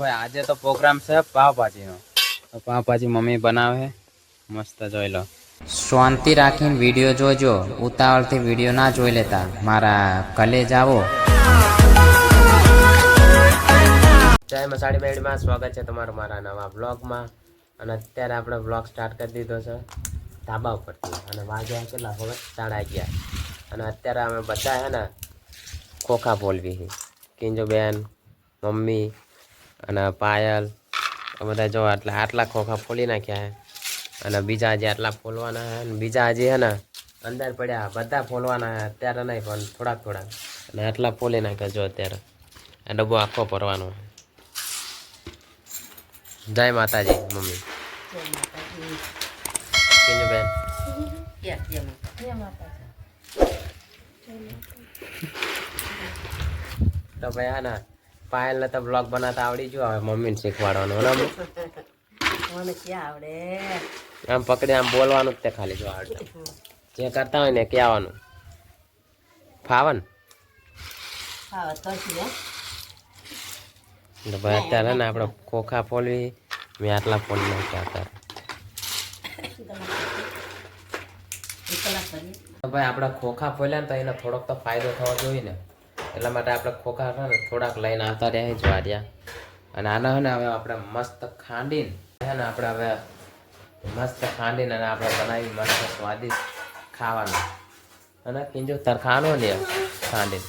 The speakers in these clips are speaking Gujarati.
ભાઈ, આજે તો પ્રોગ્રામ છે પાવભાજીનો. તો પાવભાજી મમ્મી બનાવે. મસ્ત જોઈ લો. શાંતિ રાખીને વીડિયો જોજો. ઉતાવળથી વીડિયો ના જોઈ લેતા. મારા કલેજ આવો. જય મસાડી મેળીમાં સ્વાગત છે તમારું મારા નવા બ્લોગમાં અને અત્યારે આપણે બ્લોગ સ્ટાર્ટ કરી દીધો છે ધાબા ઉપરથી. અને વાગ્યા કેટલા? હવે સાડા અગિયાર. અને અત્યારે અમે બધા છે ને ખોખા બોલવી કિંજુબેન, મમ્મી અને પાયલ આ બધા જો આટલા આટલા ખોખા ફોલી નાખ્યા છે અને બીજા હજી આટલા ફોલવાના છે અને બીજા હજી હે ને અંદર પડ્યા બધા ફોલવાના છે અત્યારે નહીં પણ થોડાક થોડાક. અને આટલા ફોલી નાખ્યા જો અત્યારે. આ ડબ્બો આખો ભરવાનો જય માતાજી મમ્મી. કિંજુબેન તો ભાઈ હા ને તો બ્લોગ બનાવતા આવડી ગયો. હવે મમ્મીને શીખવાડવાનું? મને ક્યાં આવડે? આમ પકડી આમ બોલવાનું જ તે ખાલી જો આવડે જે કરતા હોય ને કહેવાનું. ફાવન? તો ભાઈ અત્યારે ને આપણે ખોખા ફોલવી મેં આટલા ફોન નાખ્યા અત્યારે ભાઈ આપણે ખોખા ફોલ્યા ને તો એનો થોડોક તો ફાયદો થવો જોઈએ ને. એટલા માટે આપણે ખોખા છે ને થોડાક લઈને આવતા રહ્યા જ્વારિયા અને આના છે ને હવે આપણે મસ્ત ખાંડીને છે ને આપણે હવે મસ્ત ખાંડીને અને આપણે બનાવી મસ્ત સ્વાદિષ્ટ ખાવાનું. અને કિંજો તરખાનો ને ખાંડીને.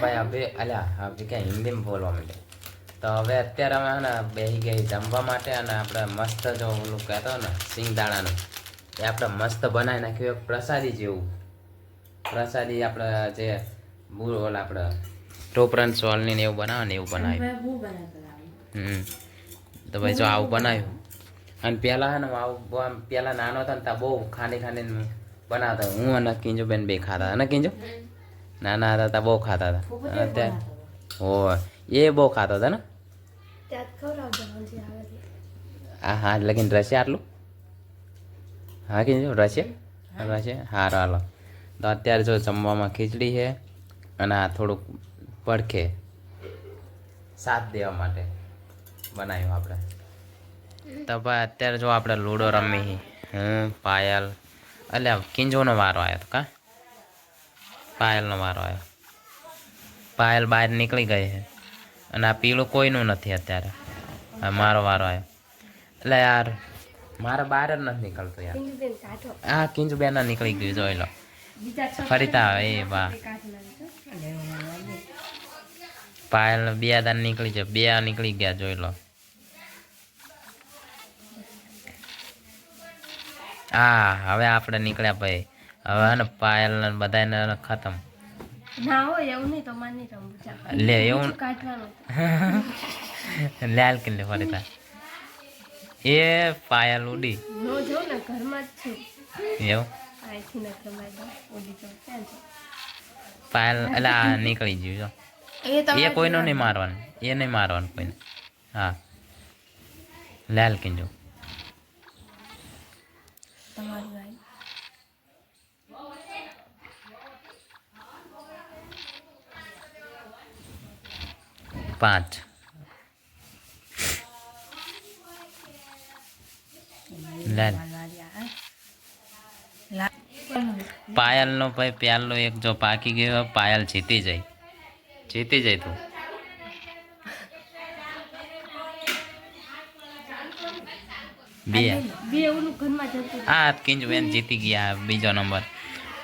ભાઈ હવે અલ્યા હવે ક્યાં હિન્દીમાં બોલવા માંડે. તો હવે અત્યારે અમે ને બેસી ગઈ જમવા માટે અને આપણે મસ્ત જો ઓલું કહેતો ને સિંગદાણાનું એ આપણે મસ્ત બનાવી નાખ્યું એક પ્રસાદી જેવું. પ્રસાદી આપણે જે બુ- હોલ આપણે ટોપરાન સોલની ને એવું બનાવે ને એવું બનાવ્યું. હમ. તો ભાઈ જો આવું બનાવ્યું. અને પહેલાં હે ને આવું આમ પહેલાં નાનો હતો ને ત્યાં બહુ ખાંડી ખાંડીને બનાવતા હું અને કિંજુબેન બે ખાતા અને કિંજો? નાના હતા ત્યાં બહુ ખાતા હતા. અને અત્યારે હો એ બહુ ખાતા હતા ને? હા હા લગીન રશે આટલું? હા કિંજો રશે રશે હારો હાલો. તો અત્યારે જો જમવામાં ખીચડી છે અને આ થોડુંક પડખે સાથ દેવા માટે બનાવ્યું આપણે. તો ભાઈ અત્યારે જો આપણે લૂડો રમી. હું પાયલ. એટલે કિંજોનો વારો આવ્યો હતો કા? પાયલનો વારો આવ્યો પાયલ બહાર નીકળી ગઈ છે. અને આ પીળું કોઈનું નથી અત્યારે. મારો વારો આવ્યો એટલે યાર મારે બહાર જ નથી નીકળતો યાર. હા કિંજુબેન નીકળી ગયું જોઈ લો. ફરીતા આવે એ વાહ. પાયલ બે દાન નીકળી જાય બે નીકળી ગયા જોઈ લો. હા હવે આપણે નીકળ્યા ભાઈ. હવે ને પાયલ ને બધાને ખતમ. ના હોય એવું નહીં તો મારે નહીં રમવું. લે એવું કાઢવાનું? લાલ કિલ્લે ફરીતા એ પાયલ ઉડી. નો જો ને ઘરમાં જ છું. એવું? ન જાઉં. પાયલ એટલે આ નીકળી ગયું જો. એ તો એ કોઈનું નહીં મારવાનું એ નહીં મારવાનું કોઈને હા લાલ કિંજો તમારી ભાઈ પાંચ લાલ પાયલનો ભાઈ પ્યાલો એક જો પાકી ગયો પાયલ જીતી જાય જીતી જાય તું. બે. હા કિંજુ બેન જીતી ગયા બીજો નંબર.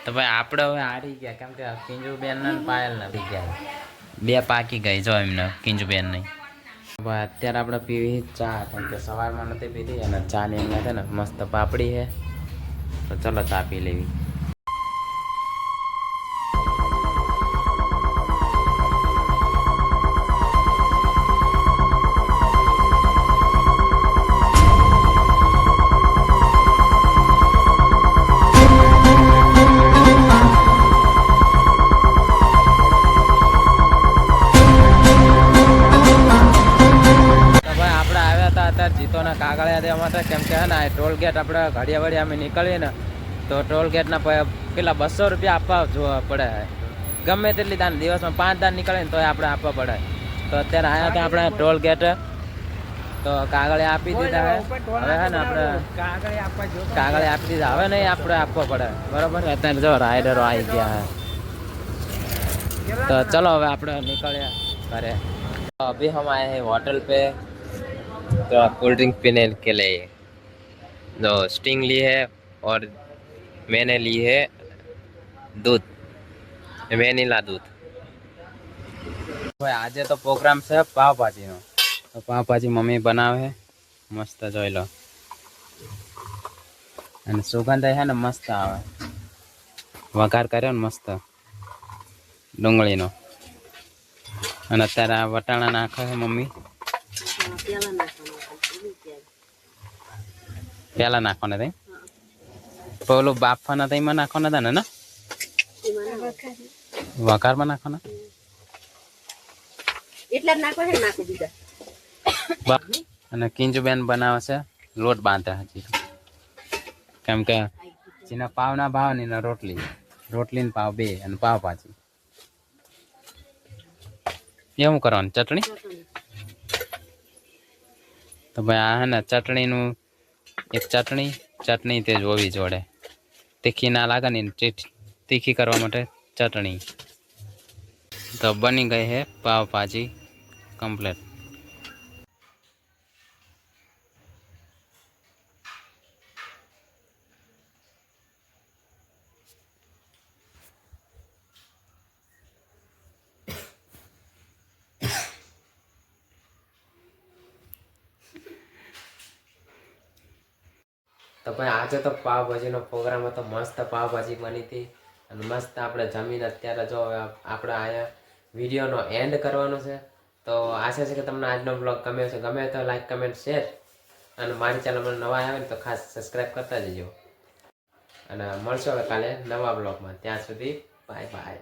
તો ભાઈ આપણે હવે હારી ગયા. કેમ કે કિંજુ બેન ને પાયલ નથી ગયા બે પાકી ગઈ જો એમને કિંજુ બેન નહીં ભાઈ અત્યારે આપણે પીવી ચા કેમ કે સવારમાં નથી પીધી અને ચા ની અહીંયા છે ને મસ્ત પાપડી છે. તો ચલો ચા પી લેવી. નીકળ્યા તે માટે કેમ કે ને ટોલ ગેટ આપણે ઘડિયાવાડી અમે નીકળીએ ને તો ટોલ ગેટના પેલા બસો રૂપિયા આપવા જોવા પડે ગમે તેટલી દાન દિવસમાં પાંચ દાન નીકળે ને તોય આપણે આપવા પડે. તો અત્યારે આવ્યા હતા આપણે ટોલ ગેટ. તો કાગળે આપી દીધા હવે હે ને આપણે કાગળે આપી દીધા. હવે નહીં આપણે આપવા પડે. બરાબર? અત્યારે જો રાઇડરો આવી ગયા તો ચલો હવે આપણે નીકળ્યા ઘરે. અભી હમ આયા હે હોટલ પે. पे तो कोल्ड ड्रिंक पीने के लिए जो स्टिंग ली है और मैंने ली है दूध वेनिला दूध ભાઈ આજે તો પ્રોગ્રામ છે પાવભાજીનો તો પાવભાજી મમ્મી બનાવે મસ્ત જોઈ લો અને સુગંધ છે ને મસ્ત આવે વઘાર કર્યો ને મસ્ત ડુંગળીનો અને અત્યારે આ વટાણા નાખે છે મમ્મી પેલા નાખવાનું પહેલા નાખવાના તઈ પેલું બાફવાના તઈમાં નાખવાના હતા ને વઘારમાં નાખવાના એટલા જ નાખો છે નાખી દીધા અને કિંજુબેન બનાવે છે લોટ બાંધે હજી કેમ કે જેના પાવ ના ભાવ ને રોટલી રોટલી ને પાવ બે અને પાવ ભાજી એવું કરવાનું ચટણી તો ભાઈ આ હે ને ચટણીનું એક ચટણી ચટણી તે જોવી જોડે. તીખી ના લાગે ને તીખી કરવા માટે ચટણી. તો બની ગઈ છે પાવભાજી કમ્પ્લેટ તો ભાઈ આજે તો પાવભાજીનો પ્રોગ્રામ હતો. મસ્ત પાવભાજી બની હતી. અને મસ્ત આપણે જમીન અત્યારે જો આપણે અહીંયા વિડીયોનો એન્ડ કરવાનો છે. તો આશા છે કે તમને આજનો બ્લોગ ગમ્યો છે ગમે તો લાઈક કમેન્ટ શેર અને મારી ચેનલમાં નવા આવે ને તો ખાસ સબસ્ક્રાઈબ કરતા જજો. અને મળશો હવે કાલે નવા બ્લોગમાં ત્યાં સુધી બાય બાય